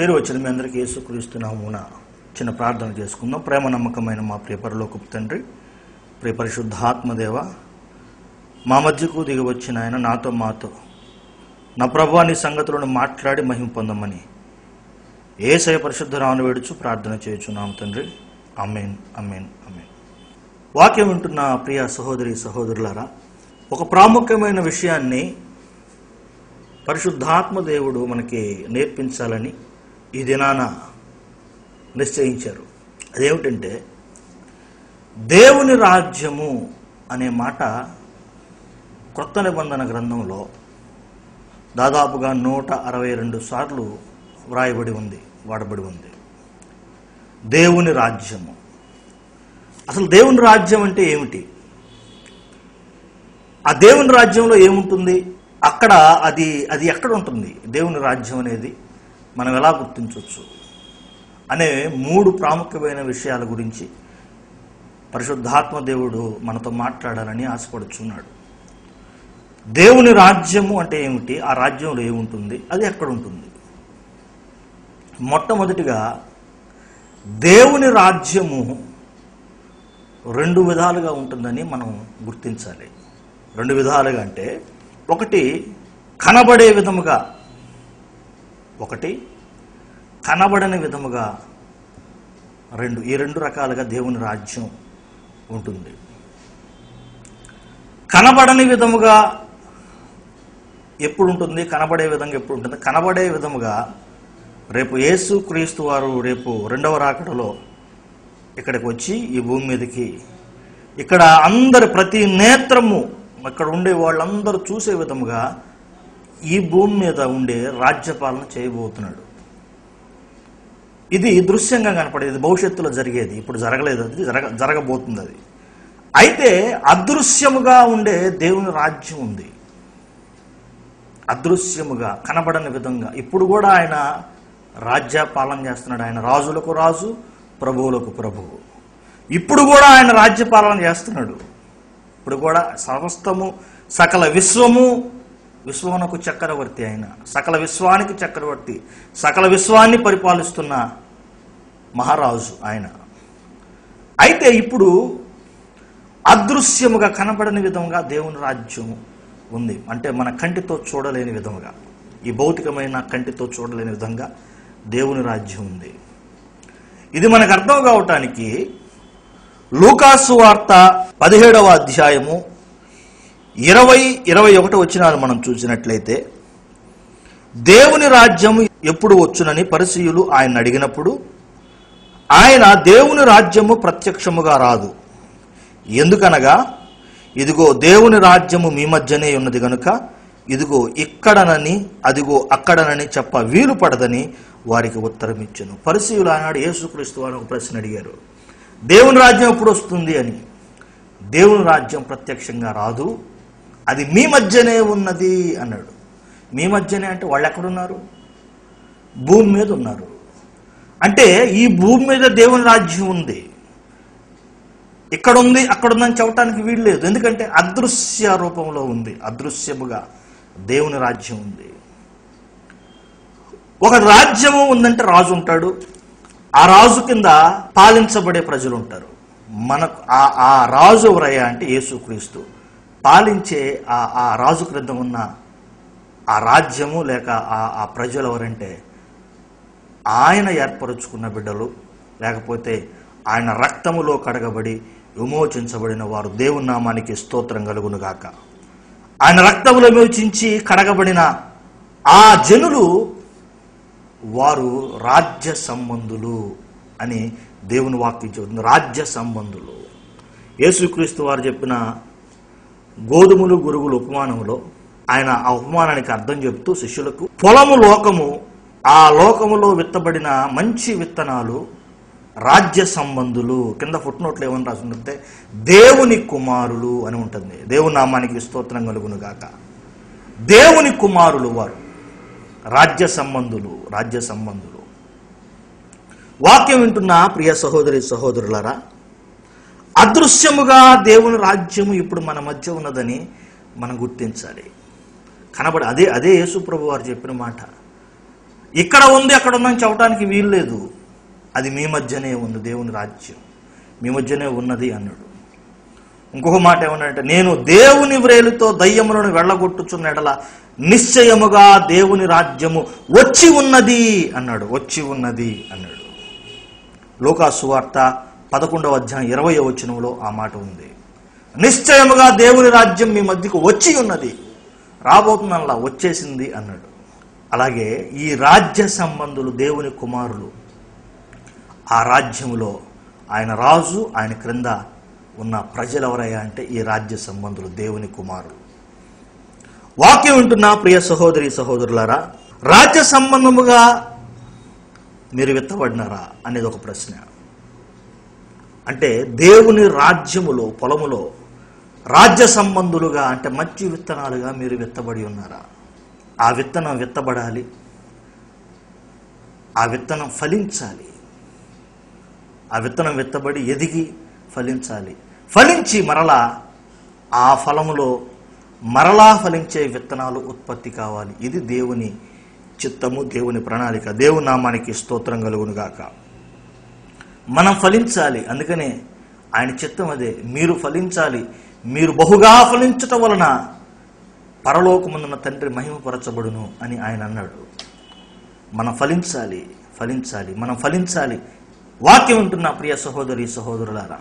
చేరి వచ్చిన మీ అందరికీ యేసుక్రీస్తునామున చిన్న ప్రార్థన చేసుకుందాం. ప్రేమ నమ్మకమైన మా ప్రియపరలోకపు తండ్రి ప్రియ పరిశుద్ధాత్మదేవ మా మధ్యకు దిగి వచ్చిన ఆయన నాతో మాతో నా ప్రభాని సంగతులను మాట్లాడి మహిమ పొందమని ఏసయ పరిశుద్ధ రాను వేడుచు ప్రార్థన చేయుచున్నాం తండ్రి. అమ్మేన్ అమ్మేన్ అమ్మేన్ వాక్యం వింటున్న ప్రియ సహోదరి సహోదరులారా ఒక ప్రాముఖ్యమైన విషయాన్ని పరిశుద్ధాత్మ దేవుడు మనకి నేర్పించాలని ఈ దినాన నిశ్చయించారు. అదేమిటంటే దేవుని రాజ్యము అనే మాట క్రొత్త నిబంధన గ్రంథంలో దాదాపుగా నూట అరవై రెండు సార్లు వ్రాయబడి ఉంది వాడబడి ఉంది. దేవుని రాజ్యము. అసలు దేవుని రాజ్యం అంటే ఏమిటి? ఆ దేవుని రాజ్యంలో ఏముంటుంది? అక్కడ అది అది ఎక్కడ ఉంటుంది? దేవుని రాజ్యం అనేది మనం ఎలా గుర్తించవచ్చు అనే మూడు ప్రాముఖ్యమైన విషయాల గురించి పరిశుద్ధాత్మ దేవుడు మనతో మాట్లాడాలని ఆశపడుచున్నాడు. దేవుని రాజ్యము అంటే ఏమిటి? ఆ రాజ్యంలో ఏముంటుంది? అది ఎక్కడ ఉంటుంది మొట్టమొదటిగా దేవుని రాజ్యము రెండు విధాలుగా ఉంటుందని మనం గుర్తించాలి. రెండు విధాలుగా అంటే ఒకటి కనబడే విధముగా ఒకటి కనబడని విధముగా రెండు. ఈ రెండు రకాలుగా దేవుని రాజ్యం ఉంటుంది. కనబడని విధముగా ఎప్పుడు ఉంటుంది? కనబడే విధంగా ఎప్పుడు ఉంటుంది? కనబడే విధముగా రేపు యేసు క్రీస్తు వారు రేపు రెండవ రాకడలో ఇక్కడికి వచ్చి ఈ భూమి మీదకి ఇక్కడ అందరి ప్రతి నేత్రము ఇక్కడ ఉండే వాళ్ళందరూ చూసే విధముగా ఈ భూమి మీద ఉండే రాజ్యపాలన చేయబోతున్నాడు. ఇది దృశ్యంగా కనపడేది భవిష్యత్తులో జరిగేది. ఇప్పుడు జరగలేదు అది జరగ జరగబోతుంది అది. అయితే అదృశ్యముగా ఉండే దేవుని రాజ్యం ఉంది. అదృశ్యముగా కనబడని విధంగా. ఇప్పుడు కూడా ఆయన రాజ్య పాలన చేస్తున్నాడు. ఆయన రాజులకు రాజు ప్రభువులకు ప్రభువు ఇప్పుడు కూడా ఆయన రాజ్య పాలన చేస్తున్నాడు. ఇప్పుడు కూడా సమస్తము సకల విశ్వము విశ్వమునకు చక్రవర్తి ఆయన సకల విశ్వానికి చక్రవర్తి సకల విశ్వాన్ని పరిపాలిస్తున్న మహారాజు ఆయన. అయితే ఇప్పుడు అదృశ్యముగా కనబడని విధంగా దేవుని రాజ్యం ఉంది. అంటే మన కంటితో చూడలేని విధముగా ఈ భౌతికమైన కంటితో చూడలేని విధంగా దేవుని రాజ్యం ఉంది. ఇది మనకు అర్థం కావటానికి లూకాసు వార్త పదిహేడవ అధ్యాయము ఇరవై ఇరవై ఒకటి వచ్చినాలు మనం చూసినట్లయితే దేవుని రాజ్యము ఎప్పుడు వచ్చునని పరిశీయులు ఆయన అడిగినప్పుడు ఆయన దేవుని రాజ్యము ప్రత్యక్షముగా రాదు. ఎందుకనగా ఇదిగో దేవుని రాజ్యము మీ మధ్యనే ఉన్నది గనుక ఇదిగో ఇక్కడనని అదిగో అక్కడనని చెప్ప వీలు పడదని వారికి ఉత్తరం ఇచ్చాను పరిశీయులు ఆనాడు యేసుక్రీస్తు వారు ఒక ప్రశ్న అడిగారు. దేవుని రాజ్యం ఎప్పుడు వస్తుంది అని? దేవుని రాజ్యం ప్రత్యక్షంగా రాదు. అది మీ మధ్యనే ఉన్నది అన్నాడు. మీ మధ్యనే అంటే వాళ్ళు ఎక్కడున్నారు? భూమి మీద ఉన్నారు. అంటే ఈ భూమి మీద దేవుని రాజ్యం ఉంది. ఇక్కడ ఉంది అక్కడ ఉందని చెప్పడానికి వీలు లేదు. ఎందుకంటే అదృశ్య రూపంలో ఉంది. అదృశ్యముగా దేవుని రాజ్యం ఉంది. ఒక రాజ్యము ఉందంటే రాజు ఉంటాడు. ఆ రాజు కింద పాలించబడే ప్రజలు ఉంటారు. మనకు ఆ రాజు ఎవరయ్యా అంటే యేసుక్రీస్తు. పాలించే ఆ ఆ రాజు క్రింద ఉన్న ఆ రాజ్యము లేక ఆ ఆ ప్రజలు ఎవరంటే ఆయన ఏర్పరచుకున్న బిడ్డలు. లేకపోతే ఆయన రక్తములో కడగబడి విమోచించబడిన వారు దేవుని నామానికి స్తోత్రం కలుగునుగాక ఆయన రక్తములో విమోచించి కడగబడిన ఆ జనులు వారు రాజ్య సంబంధులు అని దేవుని వాక్యం చెబుతుంది. రాజ్య సంబంధులు. యేసుక్రీస్తు వారు చెప్పిన గోధుమలు గురుగులు ఉపమానంలో ఆయన ఆ ఉపమానానికి అర్థం చెబుతూ శిష్యులకు పొలము లోకము ఆ లోకములో విత్తబడిన మంచి విత్తనాలు రాజ్య సంబంధులు. కింద ఫుట్నోట్లు ఏమని రాసిందంటే దేవుని కుమారులు అని ఉంటుంది. దేవుని నామానికి స్తోత్రం కలుగును గాక. దేవుని కుమారులు వారు. రాజ్య సంబంధులు రాజ్య సంబంధులు. వాక్యం వింటున్న ప్రియ సహోదరి సహోదరులారా అదృశ్యముగా దేవుని రాజ్యము ఇప్పుడు మన మధ్య ఉన్నదని మనం గుర్తించాలి. కనబడి అదే అదే యేసు ప్రభు వారు చెప్పిన మాట. ఇక్కడ ఉంది అక్కడ ఉందని చెప్పడానికి వీలు లేదు. అది మీ మధ్యనే ఉంది దేవుని రాజ్యం. మీ మధ్యనే ఉన్నది అన్నాడు. ఇంకొక మాట ఏమన్నాడంటే నేను దేవుని వ్రేలుతో దయ్యములను వెళ్ళగొట్టుచున్న ఎడల నిశ్చయముగా దేవుని రాజ్యము వచ్చి ఉన్నది అన్నాడు. వచ్చి ఉన్నది అన్నాడు. లోకా సువార్త పదకొండవ అధ్యాయం ఇరవై వచనంలో ఆ మాట ఉంది. నిశ్చయముగా దేవుని రాజ్యం మీ మధ్యకు వచ్చి ఉన్నది. రాబోతుందల్లా వచ్చేసింది అన్నాడు. అలాగే ఈ రాజ్య సంబంధులు దేవుని కుమారులు. ఆ రాజ్యంలో ఆయన రాజు ఆయన క్రింద ఉన్న ప్రజలు ఎవరయ్యా అంటే ఈ రాజ్య సంబంధులు దేవుని కుమారులు. వాక్యం వింటున్న ప్రియ సహోదరి సహోదరులారా రాజ్య సంబంధముగా మీరు విత్తబడినారా అనేది ఒక ప్రశ్న. అంటే దేవుని రాజ్యములో పొలములో రాజ్య సంబంధులుగా అంటే మంచి విత్తనాలుగా మీరు విత్తబడి ఉన్నారా? ఆ విత్తనం విత్తబడాలి. ఆ విత్తనం ఫలించాలి. ఆ విత్తనం విత్తబడి ఎదిగి ఫలించాలి. ఫలించి మరలా ఆ ఫలములో మరలా ఫలించే విత్తనాలు ఉత్పత్తి కావాలి. ఇది దేవుని చిత్తము దేవుని ప్రణాళిక. దేవుని నామానికి స్తోత్రం కలుగును గాక మనం ఫలించాలి. అందుకనే ఆయన చిత్తం అదే. మీరు ఫలించాలి. మీరు బహుగా ఫలించటం వలన పరలోకముందున్న తండ్రి మహిమపరచబడును అని ఆయన అన్నాడు. మనం ఫలించాలి ఫలించాలి మనం ఫలించాలి. వాక్యం ఉంటున్న ప్రియ సహోదరి సహోదరులారా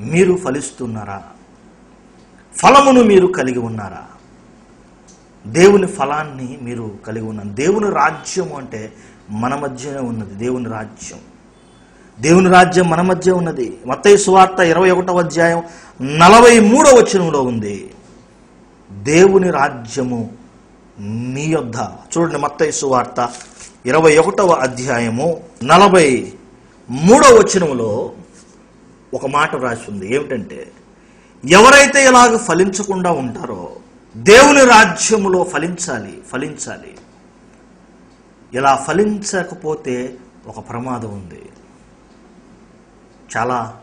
మీరు ఫలిస్తున్నారా? ఫలమును మీరు కలిగి ఉన్నారా? దేవుని ఫలాన్ని మీరు కలిగి ఉన్నారు దేవుని రాజ్యం అంటే మన మధ్యనే ఉన్నది దేవుని రాజ్యం. దేవుని రాజ్యం మన మధ్య ఉన్నది. మత్తయ్య సువార్త ఇరవై ఒకటవ అధ్యాయం నలభై మూడవ వచనంలో ఉంది. దేవుని రాజ్యము మీ యొద్ద. చూడండి మత్తయ్య సువార్త ఇరవై ఒకటవ అధ్యాయము నలభై మూడవ వచనంలో ఒక మాట రాసింది ఏమిటంటే ఎవరైతే ఇలాగ ఫలించకుండా ఉంటారో దేవుని రాజ్యములో ఫలించాలి ఫలించాలి. ఇలా ఫలించకపోతే ఒక ప్రమాదం ఉంది. చాలా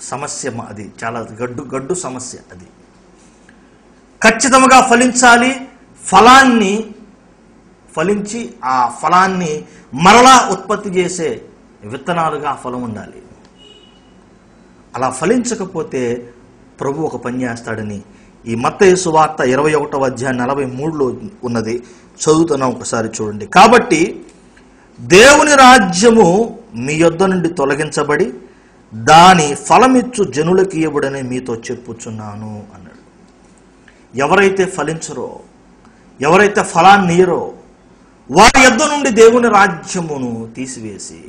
సమస్య అది. చాలా గడ్డు గడ్డు సమస్య అది. ఖచ్చితంగా ఫలించాలి. ఫలాన్ని ఫలించి ఆ ఫలాన్ని మరలా ఉత్పత్తి చేసే విత్తనాలుగా ఫలం ఉండాలి. అలా ఫలించకపోతే ప్రభు ఒక పని చేస్తాడని ఈ మత్తయ్య సువార్త ఇరవై ఒకటవ అధ్యాయం నలభై మూడులో ఉన్నది. చదువుతున్నాం ఒకసారి చూడండి. కాబట్టి దేవుని రాజ్యము మీ యొద్ద నుండి తొలగించబడి దాని ఫలమిచ్చు జనులకి ఇవ్వడని మీతో చెప్పుచున్నాను అన్నాడు. ఎవరైతే ఫలించరో ఎవరైతే ఫలాన్ని వారి యొద్ద నుండి దేవుని రాజ్యమును తీసివేసి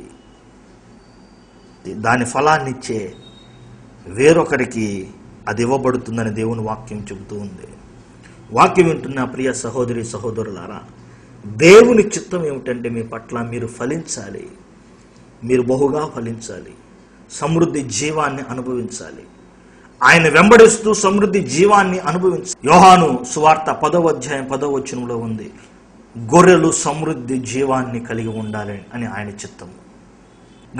దాని ఫలాన్నిచ్చే వేరొకరికి అది ఇవ్వబడుతుందని దేవుని వాక్యం చెబుతూ ఉంది. వాక్యం వింటున్న ప్రియ సహోదరి సహోదరులారా దేవుని చిత్తం ఏమిటంటే మీ పట్ల మీరు ఫలించాలి. మీరు బహుగా ఫలించాలి. సమృద్ధి జీవాన్ని అనుభవించాలి. ఆయన వెంబడిస్తూ సమృద్ధి జీవాన్ని అనుభవించాలి యోహాను సువార్త పదవ అధ్యాయం పదవ వచనంలో ఉంది. గొర్రెలు సమృద్ధి జీవాన్ని కలిగి ఉండాలి అని ఆయన చిత్తం.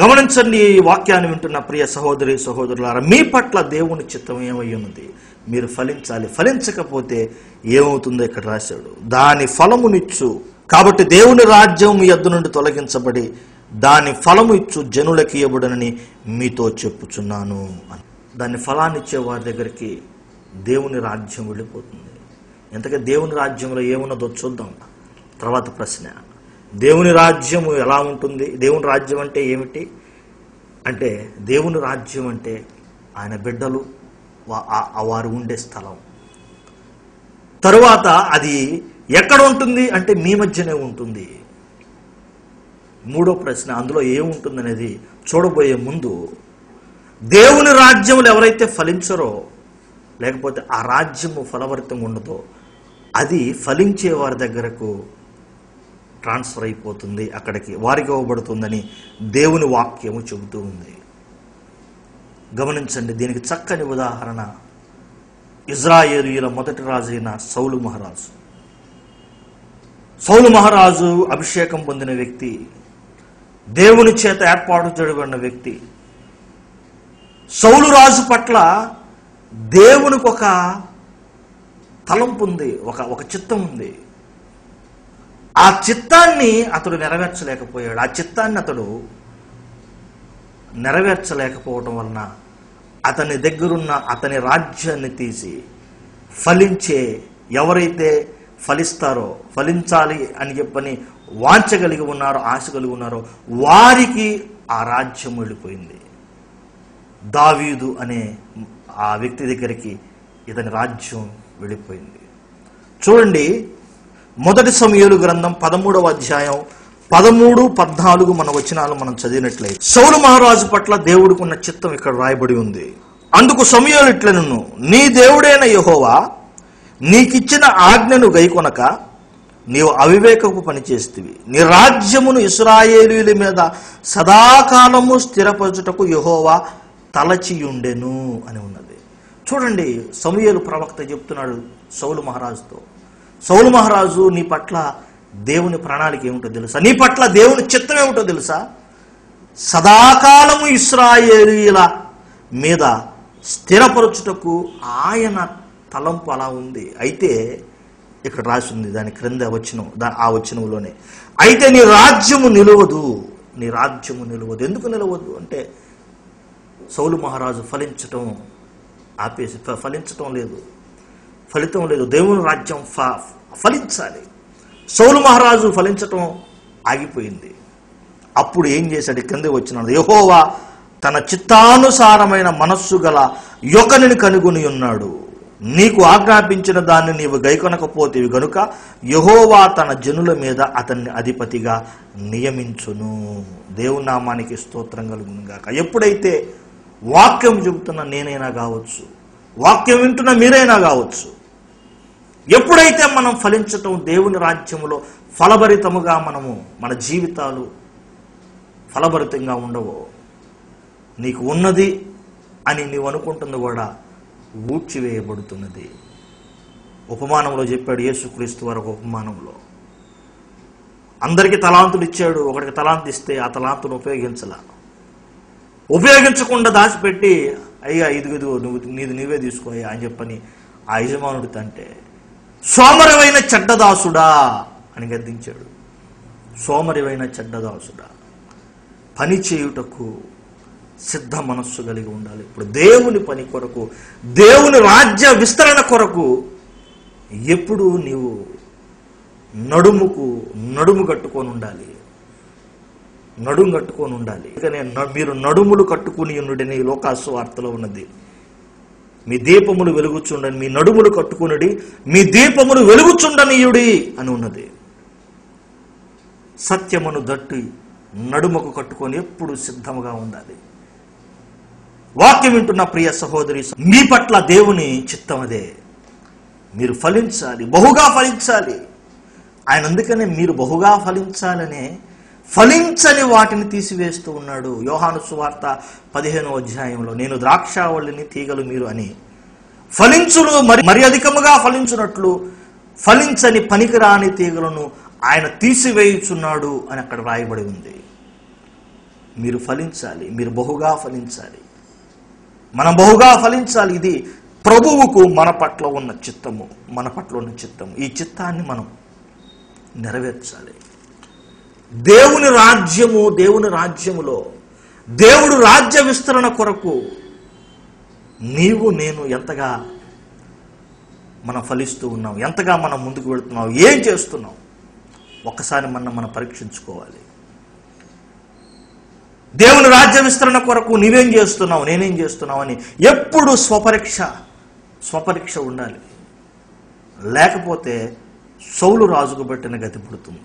గమనించండి ఈ వాక్యాన్ని వింటున్న ప్రియ సహోదరి సహోదరులారా మీ పట్ల దేవుని చిత్తం ఏమై మీరు ఫలించాలి. ఫలించకపోతే ఏమవుతుందో ఇక్కడ రాశాడు. దాని ఫలమునిచ్చు. కాబట్టి దేవుని రాజ్యం మీ ఎద్దు నుండి తొలగించబడి దాని ఫలము ఇచ్చు జనులకి ఇవ్వడనని మీతో చెప్పుచున్నాను అని. దాని ఫలాన్ని ఇచ్చే వారి దగ్గరికి దేవుని రాజ్యం వెళ్ళిపోతుంది. ఎంతగా దేవుని రాజ్యంలో ఏమున్నదో చూద్దాం. తర్వాత ప్రశ్న. దేవుని రాజ్యము ఎలా ఉంటుంది? దేవుని రాజ్యం అంటే ఏమిటి? అంటే దేవుని రాజ్యం అంటే ఆయన బిడ్డలు వారు ఉండే స్థలం. తరువాత అది ఎక్కడ ఉంటుంది? అంటే మీ మధ్యనే ఉంటుంది. మూడో ప్రశ్న అందులో ఏముంటుందనేది చూడబోయే ముందు దేవుని రాజ్యములు ఎవరైతే ఫలించరో లేకపోతే ఆ రాజ్యము ఫలవర్తం ఉండదో అది ఫలించే వారి దగ్గరకు ట్రాన్స్ఫర్ అయిపోతుంది అక్కడికి వారికి ఇవ్వబడుతుందని దేవుని వాక్యము చెబుతూ ఉంది. గమనించండి దీనికి చక్కని ఉదాహరణ ఇజ్రాయేలీల మొదటి రాజైన సౌలు మహారాజు. సౌలు మహారాజు అభిషేకం పొందిన వ్యక్తి దేవుని చేత ఏర్పాటు చేయబడిన వ్యక్తి. సౌలు రాజు పట్ల దేవునికి ఒక తలంపు ఉంది ఒక ఒక చిత్తం ఉంది. ఆ చిత్తాన్ని అతడు నెరవేర్చలేకపోయాడు. ఆ చిత్తాన్ని అతడు నెరవేర్చలేకపోవడం వలన అతని దగ్గరున్న అతని రాజ్యాన్ని తీసి ఫలించే ఎవరైతే ఫలిస్తారో ఫలించాలి అని చెప్పని వాంఛ కలిగి ఉన్నారో ఆశ కలిగి ఉన్నారో వారికి ఆ రాజ్యం వెళ్ళిపోయింది. దావీదు అనే ఆ వ్యక్తి దగ్గరికి ఇతని రాజ్యం వెళ్ళిపోయింది. చూడండి మొదటి సమయలు గ్రంథం పదమూడవ అధ్యాయం పదమూడు పద్నాలుగు మన వచనాలు మనం చదివినట్లయితే సౌలు మహారాజు పట్ల దేవుడికున్న చిత్తం ఇక్కడ రాయబడి ఉంది. అందుకు సమయాలు ఇట్లను నీ దేవుడైన యహోవా నీకిచ్చిన ఆజ్ఞను గైకొనక నీవు అవివేకపు పనిచేస్తివి నీ రాజ్యమును ఇస్రాయేలీల మీద సదాకాలము స్థిరపరచుటకు యహోవా తలచియుండెను అని ఉన్నది. చూడండి సమూహలు ప్రవక్త చెప్తున్నాడు సౌలు మహారాజుతో. సౌలు మహారాజు నీ పట్ల దేవుని ప్రణాళిక ఏమిటో తెలుసా? నీ పట్ల దేవుని చిత్తం ఏమిటో తెలుసా? సదాకాలము ఇస్రాయేలీల మీద స్థిరపరచుటకు ఆయన తలంపు అలా ఉంది. అయితే ఇక్కడ రాసి ఉంది దాని క్రింద వచ్చిన దా ఆ వచనంలోనే. అయితే నీ రాజ్యము నిలవదు. నీ రాజ్యము నిలవదు. ఎందుకు నిలవదు? అంటే సౌలు మహారాజు ఫలించటం ఆపేసి ఫ- ఫలించటం లేదు. ఫలితం లేదు. దేవుని రాజ్యం ఫ ఫలించాలి. సౌలు మహారాజు ఫలించటం ఆగిపోయింది. అప్పుడు ఏం చేశాడు? కింద వచ్చినాడు యహోవా తన చిత్తానుసారమైన మనస్సు గల యొకనిని కనుగొని ఉన్నాడు. నీకు ఆజ్ఞాపించిన దాన్ని నీవు గైకొనకపోతేవి గనుక యహోవా తన జనుల మీద అతన్ని అధిపతిగా నియమించును. దేవునామానికి స్తోత్రం కలుగునుగాక ఎప్పుడైతే వాక్యం చెబుతున్న నేనైనా కావచ్చు వాక్యం వింటున్న మీరైనా కావచ్చు ఎప్పుడైతే మనం ఫలించటం దేవుని రాజ్యంలో ఫలభరితముగా మనము మన జీవితాలు ఫలభరితంగా ఉండవో నీకు ఉన్నది అని నీవు అనుకుంటుంది కూడా ఊడ్చివేయబడుతున్నది ఉపమానంలో చెప్పాడు యేసుక్రీస్తు వారు ఒక ఉపమానంలో. అందరికీ తలాంతులు ఇచ్చాడు ఒకటికి తలాంతు ఇస్తే ఆ తలాంతును ఉపయోగించలా. ఉపయోగించకుండా దాచిపెట్టి అయ్యా ఇదిగో నువ్వు నీది నువ్వే తీసుకోయ్యా అని చెప్పని ఆ యజమానుడితో తంటే సోమరివైన చెడ్డదాసుడా అని గద్దించాడు. సోమరివైన చెడ్డదాసుడా పని చేయుటకు సిద్ధ మనస్సు కలిగి ఉండాలి. ఇప్పుడు దేవుని పని కొరకు దేవుని రాజ్య విస్తరణ కొరకు ఎప్పుడు నీవు నడుముకు నడుము కట్టుకొని ఉండాలి. నడుము కట్టుకొని ఉండాలి. అందుకనే మీరు నడుములు కట్టుకుని ఉండుడని లోకాసు వార్తలో ఉన్నది. మీ దీపములు వెలుగుచుండని మీ నడుములు కట్టుకునుడి మీ దీపములు వెలుగుచుండనీయుడి అని ఉన్నది. సత్యమును దట్టి నడుముకు కట్టుకొని ఎప్పుడు సిద్ధముగా ఉండాలి. వాక్యం వింటున్న ప్రియ సహోదరి మీ పట్ల దేవుని చిత్తం అదే. మీరు ఫలించాలి బహుగా ఫలించాలి. ఆయన అందుకనే మీరు బహుగా ఫలించాలనే ఫలించని వాటిని తీసివేస్తూ ఉన్నాడు యోహాను సువార్త పదిహేనో అధ్యాయంలో. నేను ద్రాక్షావళిని తీగలు మీరు అని. ఫలించులు మరి మరి అధికముగా ఫలించున్నట్లు ఫలించని పనికిరాని తీగలను ఆయన తీసివేయుచున్నాడు అని అక్కడ రాయబడి ఉంది. మీరు ఫలించాలి మీరు బహుగా ఫలించాలి. మనం బహుగా ఫలించాలి. ఇది ప్రభువుకు మన పట్ల ఉన్న చిత్తము మన పట్ల ఉన్న చిత్తము. ఈ చిత్తాన్ని మనం నెరవేర్చాలి. దేవుని రాజ్యము దేవుని రాజ్యములో దేవుడు రాజ్య విస్తరణ కొరకు నీవు నేను ఎంతగా మనం ఫలిస్తూ ఉన్నాం ఎంతగా మనం ముందుకు వెళుతున్నాం ఏం చేస్తున్నాం ఒక్కసారి మనం మనం పరీక్షించుకోవాలి. దేవుని రాజ్య విస్తరణ కొరకు నీవేం చేస్తున్నావు నేనేం చేస్తున్నావు అని ఎప్పుడు స్వపరీక్ష స్వపరీక్ష ఉండాలి. లేకపోతే సౌలు రాజుకు పెట్టిన గతి పుడుతుంది.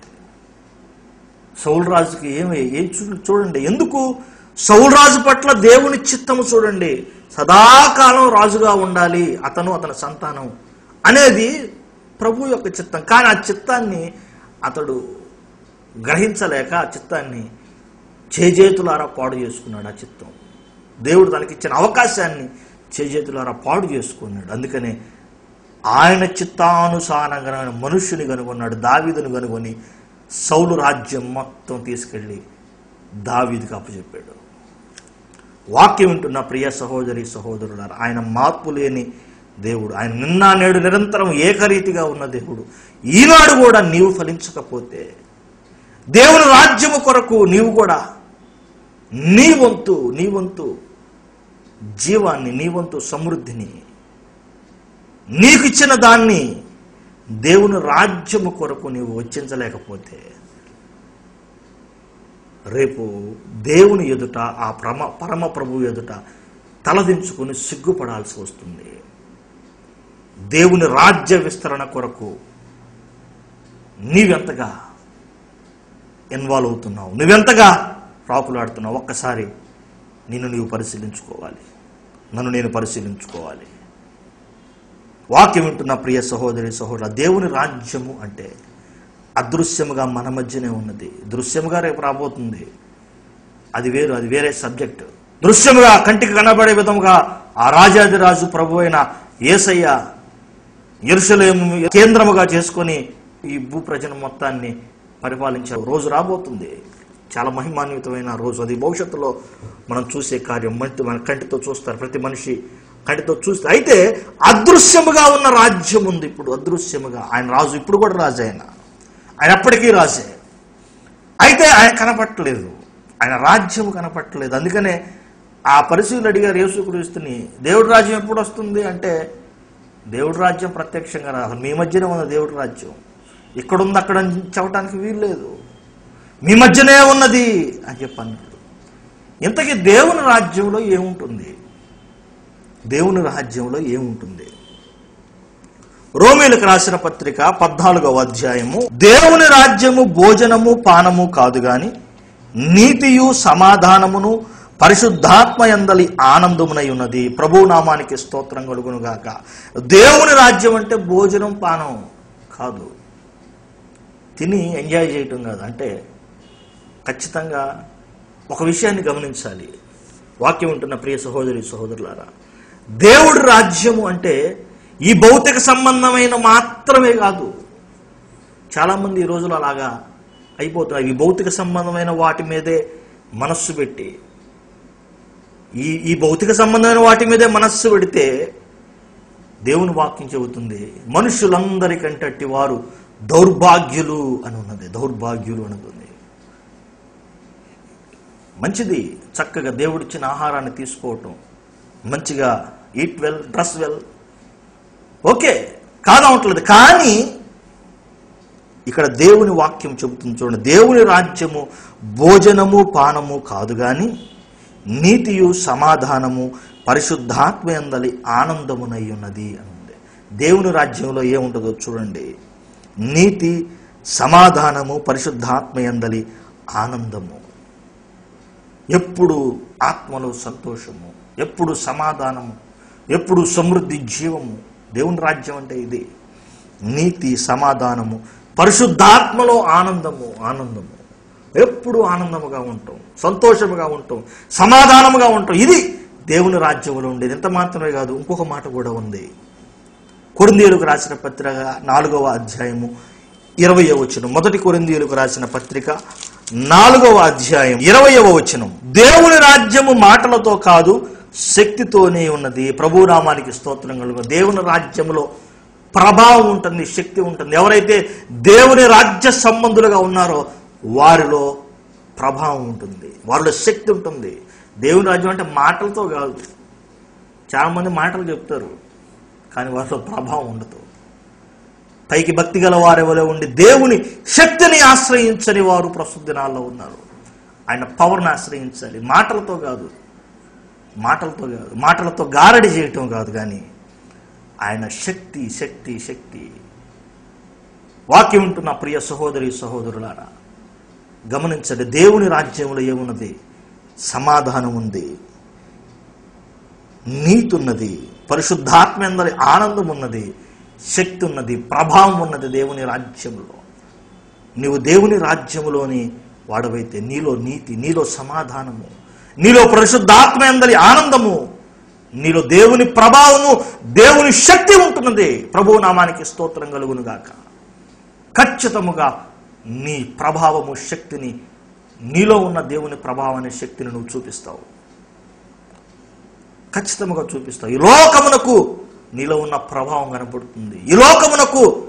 సౌలు రాజుకి ఏమి ఏం చూ చూడండి ఎందుకు? సౌలు రాజు పట్ల దేవుని చిత్తము చూడండి. సదాకాలం రాజుగా ఉండాలి అతను అతని సంతానం అనేది ప్రభు యొక్క చిత్తం. కానీ ఆ చిత్తాన్ని అతడు గ్రహించలేక ఆ చిత్తాన్ని చేజేతులారా పాడు చేసుకున్నాడు ఆ చిత్తం. దేవుడు తనకి ఇచ్చిన అవకాశాన్ని చేజేతులారా పాడు చేసుకున్నాడు. అందుకనే ఆయన చిత్తానుసారంగా మనుష్యుని కనుగొన్నాడు దావీదుని కనుగొని సౌలు రాజ్యం మొత్తం తీసుకెళ్ళి దావీదికి అప్పచెప్పాడు. వాక్యం వింటున్న ప్రియ సహోదరి సహోదరులారు ఆయన మార్పు లేని దేవుడు ఆయన నిన్న నేడు నిరంతరం ఏకరీతిగా ఉన్న దేవుడు. ఈనాడు కూడా నీవు ఫలించకపోతే దేవుని రాజ్యము కొరకు నీవు కూడా నీ వంతు నీ వంతు జీవాన్ని నీ వంతు సమృద్ధిని నీకు ఇచ్చిన దాన్ని దేవుని రాజ్యము కొరకు నీవు వచ్చించలేకపోతే రేపు దేవుని ఎదుట ఆ ప్రమ పరమ ప్రభు ఎదుట తలదించుకొని సిగ్గుపడాల్సి వస్తుంది. దేవుని రాజ్య విస్తరణ కొరకు నీవెంతగా ఇన్వాల్వ్ అవుతున్నావు? నువ్వెంతగా రాకులాడుతున్నావు ఒక్కసారి నిన్ను నీవు పరిశీలించుకోవాలి. నన్ను నేను పరిశీలించుకోవాలి. వాక్యం వింటున్న ప్రియ సహోదరి సహోదరు దేవుని రాజ్యము అంటే అదృశ్యముగా మన మధ్యనే ఉన్నది. దృశ్యముగా రేపు రాబోతుంది. అది వేరు అది వేరే సబ్జెక్ట్. దృశ్యముగా కంటికి కనబడే విధముగా ఆ రాజాదిరాజు ప్రభు అయిన ఏసయ్య ఎరుసలేము కేంద్రముగా చేసుకొని ఈ భూప్రజను మొత్తాన్ని పరిపాలించే రోజు రాబోతుంది. చాలా మహిమాన్వితమైన రోజు. అది భవిష్యత్తులో మనం చూసే కార్యం. మంచి మన కంటితో చూస్తారు. ప్రతి మనిషి కంటితో చూస్తే అయితే అదృశ్యముగా ఉన్న రాజ్యం ఉంది ఇప్పుడు. అదృశ్యముగా. ఆయన రాజు ఇప్పుడు కూడా రాజు ఆయన. ఆయన అప్పటికీ రాజే. అయితే ఆయన కనపట్టలేదు. ఆయన రాజ్యం కనపట్టలేదు. అందుకనే ఆ పరిశీలు అడిగారు యేసుక్రీస్తుని దేవుడి రాజ్యం ఎప్పుడు వస్తుంది? అంటే దేవుడి రాజ్యం ప్రత్యక్షంగా రాదు మీ మధ్యనే ఉన్న దేవుడి రాజ్యం. ఇక్కడుంది అక్కడ చెప్పడానికి వీలు లేదు మీ మధ్యనే ఉన్నది అని చెప్పి ఇంతకీ దేవుని రాజ్యంలో ఏముంటుంది? దేవుని రాజ్యంలో ఏముంటుంది? రోమిలకు రాసిన పత్రిక పద్నాలుగవ అధ్యాయము. దేవుని రాజ్యము భోజనము పానము కాదు గాని నీతియు సమాధానమును పరిశుద్ధాత్మ ఎందలి ఆనందమునై ఉన్నది. ప్రభు నామానికి స్తోత్రం కలుగునుగాక దేవుని రాజ్యం అంటే భోజనం పానం కాదు. తిని ఎంజాయ్ చేయటం కాదు. అంటే ఖచ్చితంగా ఒక విషయాన్ని గమనించాలి. వాక్యం ఉంటున్న ప్రియ సహోదరి సహోదరులారా దేవుడి రాజ్యము అంటే ఈ భౌతిక సంబంధమైన మాత్రమే కాదు. చాలామంది ఈ రోజులు అలాగా అయిపోతున్నారు. ఈ భౌతిక సంబంధమైన వాటి మీదే మనస్సు పెట్టి ఈ ఈ భౌతిక సంబంధమైన వాటి మీదే మనస్సు పెడితే దేవుని వాక్యం చెబుతుంది మనుషులందరికంటే వారు దౌర్భాగ్యులు అని ఉన్నది. దౌర్భాగ్యులు అనుకుంది మంచిది. చక్కగా దేవుడిచ్చిన ఆహారాన్ని తీసుకోవటం. మంచిగా eat well dress well okay కాదవట్లేదు కానీ ఇక్కడ దేవుని వాక్యం చెబుతుంది చూడండి. దేవుని రాజ్యము భోజనము పానము కాదు కానీ నీతియు సమాధానము పరిశుద్ధాత్మ ఎందలి ఆనందమునై ఉన్నది అని ఉంది. దేవుని రాజ్యంలో ఏముంటుందో చూడండి. నీతి సమాధానము పరిశుద్ధాత్మ ఎందలి ఆనందము. ఎప్పుడు ఆత్మలో సంతోషము ఎప్పుడు సమాధానము ఎప్పుడు సమృద్ధి జీవము. దేవుని రాజ్యం అంటే ఇది. నీతి సమాధానము పరిశుద్ధాత్మలో ఆనందము ఆనందము. ఎప్పుడు ఆనందముగా ఉంటాం సంతోషముగా ఉంటాం సమాధానముగా ఉంటాం. ఇది దేవుని రాజ్యంలో ఉండేది. ఎంత మాత్రమే కాదు ఇంకొక మాట కూడా ఉంది. కొరిందీయులకు రాసిన పత్రిక నాలుగవ అధ్యాయము ఇరవై వచ్చిన మొదటి కొరిందీయులకు రాసిన పత్రిక నాలుగవ అధ్యాయం ఇరవయవ వచనం. దేవుని రాజ్యము మాటలతో కాదు శక్తితోనే ఉన్నది. ప్రభునామానికి స్తోత్రం కలుగు. దేవుని రాజ్యంలో ప్రభావం ఉంటుంది శక్తి ఉంటుంది. ఎవరైతే దేవుని రాజ్య సంబంధులుగా ఉన్నారో వారిలో ప్రభావం ఉంటుంది. వారిలో శక్తి ఉంటుంది. దేవుని రాజ్యం అంటే మాటలతో కాదు. చాలామంది మాటలు చెప్తారు కానీ వారిలో ప్రభావం ఉండదు. పైకి భక్తి గల వారెవరో ఉండి దేవుని శక్తిని ఆశ్రయించని వారు ప్రస్తుత దినాల్లో ఉన్నారు. ఆయన పవర్ని ఆశ్రయించాలి. మాటలతో కాదు. మాటలతో కాదు. మాటలతో గారడి చేయటం కాదు కానీ ఆయన శక్తి శక్తి శక్తి. వాక్యం ఉంటున్న ప్రియ సహోదరి సహోదరులారా గమనించండి. దేవుని రాజ్యంలో ఏమున్నది? సమాధానం ఉంది. నీతున్నది పరిశుద్ధాత్మ ఎందరి ఆనందం ఉన్నది. శక్తి ఉన్నది ప్రభావం ఉన్నది దేవుని రాజ్యంలో. నీవు దేవుని రాజ్యములోని వాడవైతే నీలో నీతి నీలో సమాధానము నీలో పరిశుద్ధాత్మ ఎందరి ఆనందము నీలో దేవుని ప్రభావము దేవుని శక్తి ఉంటున్నది. ప్రభువు నామానికి స్తోత్రం కలుగును గాక. ఖచ్చితముగా నీ ప్రభావము శక్తిని నీలో ఉన్న దేవుని ప్రభావాన్ని శక్తిని నువ్వు చూపిస్తావు. ఖచ్చితంగా చూపిస్తావు. ఈ లోకమునకు నీలో ఉన్న ప్రభావం కనపడుతుంది. ఈ లోకమునకు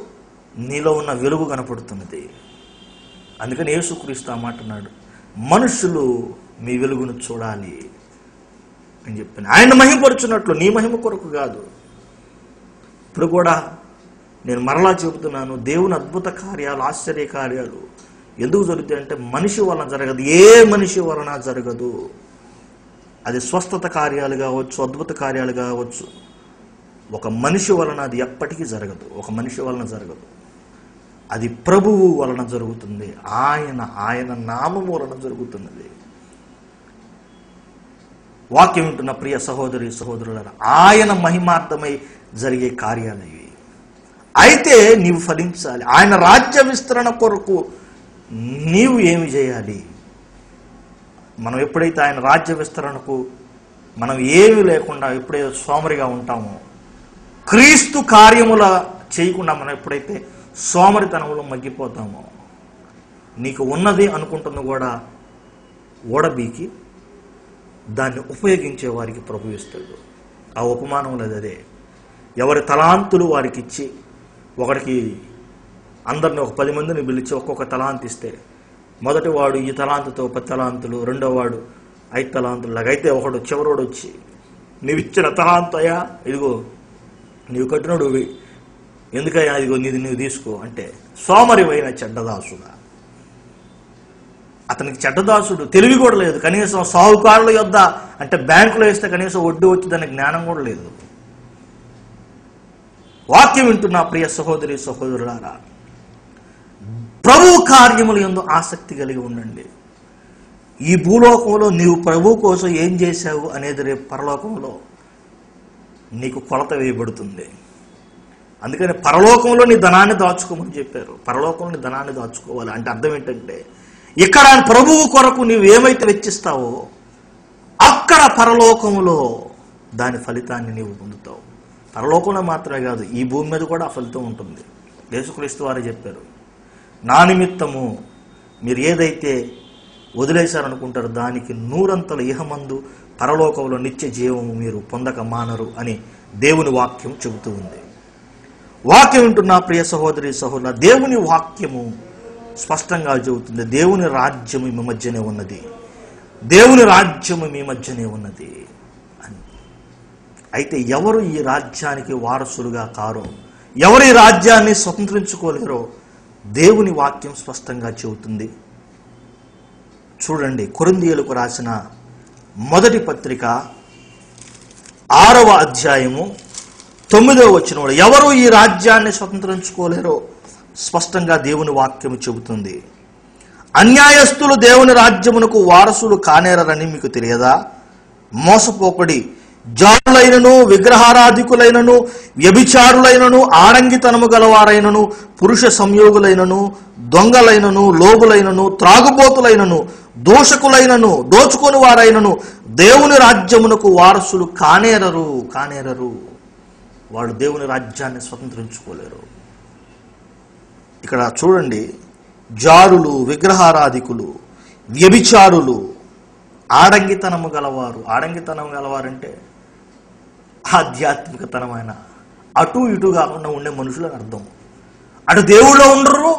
నీలో ఉన్న వెలుగు కనపడుతున్నది. అందుకని యేసుక్రీస్తు ఆ మాట అన్నాడు మనుషులు మీ వెలుగును చూడాలి. అని చెప్పిన. ఆయన మహిమపరుచున్నట్లు నీ మహిమ కొరకు కాదు. ఇప్పుడు కూడా నేను మరలా చెబుతున్నాను దేవుని అద్భుత కార్యాలు ఆశ్చర్య కార్యాలు ఎందుకు జరుగుతాయి అంటే మనిషి వలన జరగదు. ఏ మనిషి వలన జరగదు. అది స్వస్థత కార్యాలు కావచ్చు అద్భుత కార్యాలు కావచ్చు. ఒక మనిషి వలన అది ఎప్పటికీ జరగదు. ఒక మనిషి వలన జరగదు. అది ప్రభువు వలన జరుగుతుంది. ఆయన ఆయన నామము వలన జరుగుతున్నది. వాక్యం వింటున్న ప్రియ సహోదరి సహోదరుల ఆయన మహిమార్థమై జరిగే కార్యాలు ఇవి. అయితే నీవు ఫలించాలి. ఆయన రాజ్య విస్తరణ కొరకు నీవు ఏమి చేయాలి? మనం ఎప్పుడైతే ఆయన రాజ్య విస్తరణకు మనం ఏమీ లేకుండా ఎప్పుడైతే సోమరిగా ఉంటామో క్రీస్తు కార్యముల చేయకుండా మనం ఎప్పుడైతే సోమరితనంలో మగ్గిపోతామో నీకు ఉన్నది అనుకుంటుంది కూడా ఓడబీకి దాన్ని ఉపయోగించే వారికి ప్రభు ఇస్తాడు. ఆ ఉపమానం లేదు అదే. ఎవరి తలాంతులు వారికి ఇచ్చి ఒకడికి అందరిని ఒక పది మందిని పిలిచి ఒక్కొక్క తలాంత్ ఇస్తే మొదటి వాడు ఈ తలాంతుతో పది తలాంతులు రెండో వాడు ఐదు తలాంతులు లాగైతే అయితే ఒకడు చివరోడు వచ్చి నీవిచ్చిన తలాంతయా ఇదిగో నీవు కట్టినడు ఎందుకయ్యా? ఇదిగో నీది నువ్వు తీసుకో అంటే సోమరివైన చెడ్డదాసుడా. అతనికి చెడ్డదాసుడు తెలివి కూడా లేదు. కనీసం సాహుకారుల యొద్ద అంటే బ్యాంకులో వేస్తే కనీసం వడ్డీ వచ్చిందనే జ్ఞానం కూడా లేదు. వాక్యం వింటున్నా ప్రియ సహోదరి సహోదరులారా ప్రభు కార్యములు ఎందు ఆసక్తి కలిగి ఉండండి. ఈ భూలోకంలో నీవు ప్రభు కోసం ఏం చేశావు అనేది రేపు పరలోకంలో నీకు కొలత వేయబడుతుంది. అందుకని పరలోకంలో నీ ధనాన్ని దాచుకోమని చెప్పారు. పరలోకంలో నీ ధనాన్ని దాచుకోవాలి అంటే అర్థం ఏంటంటే ఇక్కడ ప్రభువు కొరకు నీవు ఏమైతే వెచ్చిస్తావో అక్కడ పరలోకంలో దాని ఫలితాన్ని నీవు పొందుతావు. పరలోకంలో మాత్రమే కాదు ఈ భూమి మీద కూడా ఆ ఫలితం ఉంటుంది. యేసుక్రీస్తు వారే చెప్పారు నా నిమిత్తము మీరు ఏదైతే వదిలేశారనుకుంటారో దానికి నూరంతల ఇహమందు పరలోకంలో నిత్య జీవము మీరు పొందక మానరు అని దేవుని వాక్యం చెబుతూ ఉంది. వాక్యం వింటున్న ప్రియ సహోదరి సహోదరు దేవుని వాక్యము స్పష్టంగా చెబుతుంది దేవుని రాజ్యము మీ మధ్యనే ఉన్నది. దేవుని రాజ్యము మీ మధ్యనే ఉన్నది అని. అయితే ఎవరు ఈ రాజ్యానికి వారసులుగా కారో ఎవరు ఈ రాజ్యాన్ని స్వతంత్రించుకోలేరో దేవుని వాక్యం స్పష్టంగా చెబుతుంది. చూడండి కొరిందీయులకు రాసిన మొదటి పత్రిక ఆరవ అధ్యాయము తొమ్మిదవ వచ్చిన ఎవరు ఈ రాజ్యాన్ని స్వతంత్రించుకోలేరో స్పష్టంగా దేవుని వాక్యము చెబుతుంది. అన్యాయస్తులు దేవుని రాజ్యమునకు వారసులు కానేరని మీకు తెలియదా? మోసపోకడి జారులైనను విగ్రహారాధికులైనను వ్యభిచారులైనను ఆడంగితనము గలవారైనను పురుష సంయోగులైనను దొంగలైనను లోబులైనను త్రాగుబోతులైనను దోషకులైనను దోచుకొని వారైనను దేవుని రాజ్యమునకు వారసులు కానేరరు కానేరరు. వాళ్ళు దేవుని రాజ్యాన్ని స్వతంత్రించుకోలేరు. ఇక్కడ చూడండి జారులు విగ్రహారాధికులు వ్యభిచారులు ఆడంగితనము గలవారు. ఆడంగితనం గలవారంటే ఆధ్యాత్మికతనమైన. అటు ఇటు కాకుండా ఉండే మనుషులు అర్థం. అటు దేవుళ్ళు ఉండరు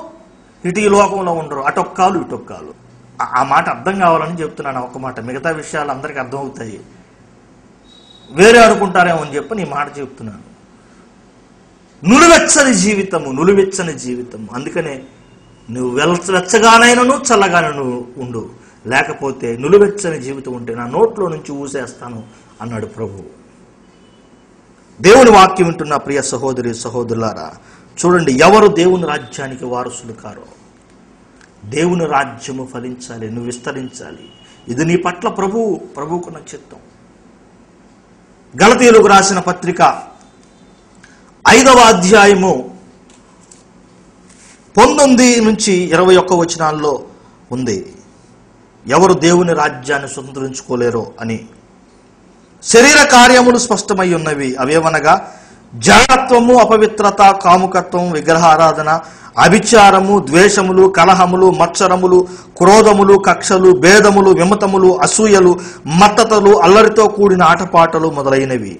ఇటు ఈ లోకంలో ఉండరు. అటొక్కాలు ఇటొక్కాలు. ఆ- మాట అర్థం కావాలని చెప్తున్నాను ఒక మాట. మిగతా విషయాలు అందరికీ అర్థమవుతాయి. వేరే అనుకుంటారేమో అని చెప్పి నీ మాట చెప్తున్నాను. నులివెచ్చని జీవితము నులివెచ్చని జీవితము. అందుకనే నువ్వు వెల్చ వెచ్చగానైనను చల్లగానను ఉండు. లేకపోతే నులివెచ్చని జీవితం ఉంటే నా నోట్లో నుంచి ఊసేస్తాను అన్నాడు ప్రభువు దేవుని వాక్యం వింటున్న ప్రియ సహోదరి సహోదరులారా చూడండి ఎవరు దేవుని రాజ్యానికి వారసులు కారో? దేవుని రాజ్యము ఫలించాలి నువ్వు విస్తరించాలి. ఇది నీ పట్ల ప్రభు ప్రభువుకున్న చిత్తం. గలతీయులకు రాసిన పత్రిక ఐదవ అధ్యాయము పంతొమ్మిది నుంచి ఇరవై ఒక్క వచనాల్లో ఉంది. ఎవరు దేవుని రాజ్యాన్ని స్వతంత్రించుకోలేరో అని శరీర కార్యములు స్పష్టమై ఉన్నవి. అవేవనగా జాగ్రత్వము అపవిత్రత కాముకత్వం విగ్రహారాధన అభిచారము ద్వేషములు కలహములు మత్సరములు క్రోధములు కక్షలు భేదములు విమతములు అసూయలు మత్తతలు అల్లరితో కూడిన ఆటపాటలు మొదలైనవి.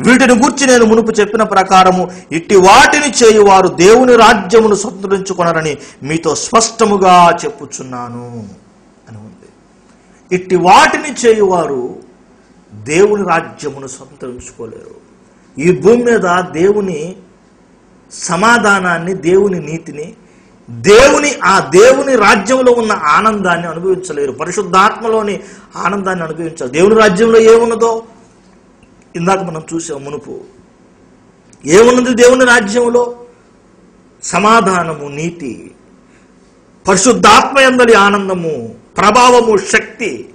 వీటిని గూర్చి నేను మునుపు చెప్పిన ప్రకారము ఇట్టి వాటిని చేయువారు దేవుని రాజ్యమును స్వతంత్రించుకొనరని మీతో స్పష్టముగా చెప్పుచున్నాను. అని ఉంది. ఇట్టి వాటిని చేయువారు దేవుని రాజ్యమును సంతరించుకోలేరు. ఈ భూమి మీద దేవుని సమాధానాన్ని దేవుని నీతిని దేవుని ఆ దేవుని రాజ్యంలో ఉన్న ఆనందాన్ని అనుభవించలేరు. పరిశుద్ధాత్మలోని ఆనందాన్ని అనుభవించాలి దేవుని రాజ్యంలో ఏమున్నదో ఇందాక మనం చూసాం మునుపు. ఏమున్నది దేవుని రాజ్యంలో? సమాధానము నీతి. పరిశుద్ధాత్మ యందలి ఆనందము ప్రభావము శక్తి.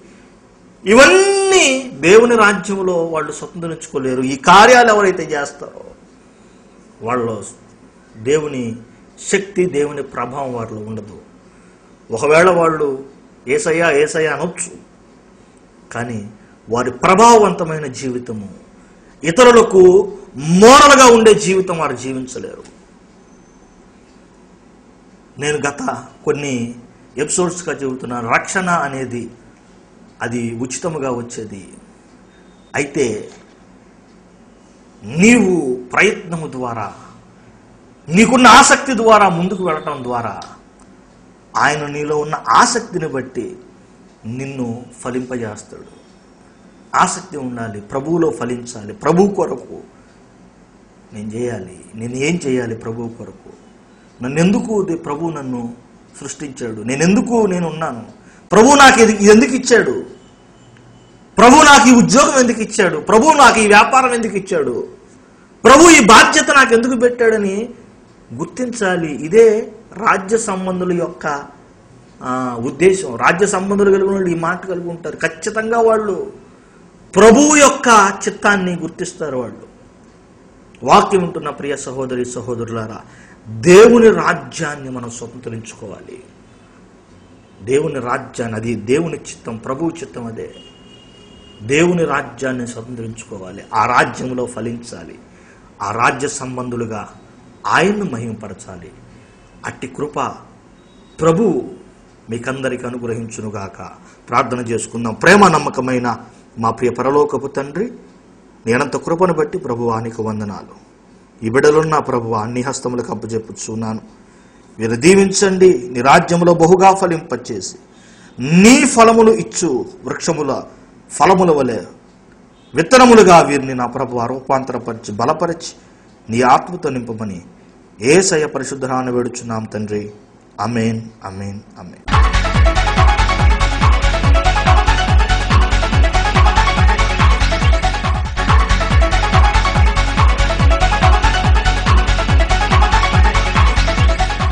ఇవన్నీ దేవుని రాజ్యంలో వాళ్ళు స్వతంత్రించుకోలేరు. ఈ కార్యాలు ఎవరైతే చేస్తారో వాళ్ళు దేవుని శక్తి దేవుని ప్రభావం వారిలో ఉండదు. ఒకవేళ వాళ్ళు ఏసయ్యా ఏసయ్యా అనొచ్చు. కానీ వారి ప్రభావవంతమైన జీవితము ఇతరులకు మోరలుగా ఉండే జీవితం వారు జీవించలేరు. నేను గత కొన్ని ఎపిసోడ్స్గా చెబుతున్నాను రక్షణ అనేది అది ఉచితముగా వచ్చేది. అయితే నీవు ప్రయత్నము ద్వారా నీకున్న ఆసక్తి ద్వారా ముందుకు వెళ్ళటం ద్వారా ఆయన నీలో ఉన్న ఆసక్తిని బట్టి నిన్ను ఫలింపజేస్తాడు. ఆసక్తి ఉండాలి ప్రభువులో ఫలించాలి ప్రభు కొరకు నేను చేయాలి నేను ఏం చేయాలి ప్రభు కొరకు? నన్ను ఎందుకు ప్రభు నన్ను సృష్టించాడు? నేను ఎందుకు నేను ఉన్నాను? ప్రభు నాకు ఇది ఎందుకు ఇచ్చాడు? ప్రభు నాకు ఈ ఉద్యోగం ఎందుకు ఇచ్చాడు? ప్రభు నాకు ఈ వ్యాపారం ఎందుకు ఇచ్చాడు? ప్రభు ఈ బాధ్యత నాకు ఎందుకు పెట్టాడని గుర్తించాలి. ఇదే రాజ్య సంబంధుల యొక్క ఉద్దేశం. రాజ్య సంబంధులు కలిగిన వాళ్ళు ఈ మాట కలిగి ఉంటారు. ఖచ్చితంగా వాళ్ళు ప్రభువు యొక్క చిత్తాన్ని గుర్తిస్తారు వాళ్ళు. వాక్యం ఉంటున్న ప్రియ సహోదరి సహోదరులారా దేవుని రాజ్యాన్ని మనం స్వతంత్రించుకోవాలి. దేవుని రాజ్యాన్ని అది దేవుని చిత్తం ప్రభువు చిత్తం అదే. దేవుని రాజ్యాన్ని స్వతంత్రించుకోవాలి ఆ రాజ్యంలో ఫలించాలి ఆ రాజ్య సంబంధులుగా ఆయన్ను మహింపరచాలి. అట్టి కృప ప్రభు మీకందరికి అనుగ్రహించునుగాక. ప్రార్థన చేసుకుందాం. ప్రేమ నమ్మకమైన మా ప్రియ పరలోకపు తండ్రి నేనంత కృపను బట్టి ప్రభువానికి వందనాలు. ఈ బిడలున్న ప్రభువ అన్ని హస్తములకు అప్పచెప్పుచున్నాను వీరు దీవించండి నీ రాజ్యములో బహుగా ఫలింపచేసి. నీ ఫలములు ఇచ్చు వృక్షముల ఫలముల వలె. విత్తనములుగా వీరిని నా ప్రభు రూపాంతరపరిచి బలపరిచి నీ ఆత్మతో నింపమని ఏసయ పరిశుద్ధనాన్ని వేడుచున్నాం తండ్రి. అమేన్ అమేన్ అమేన్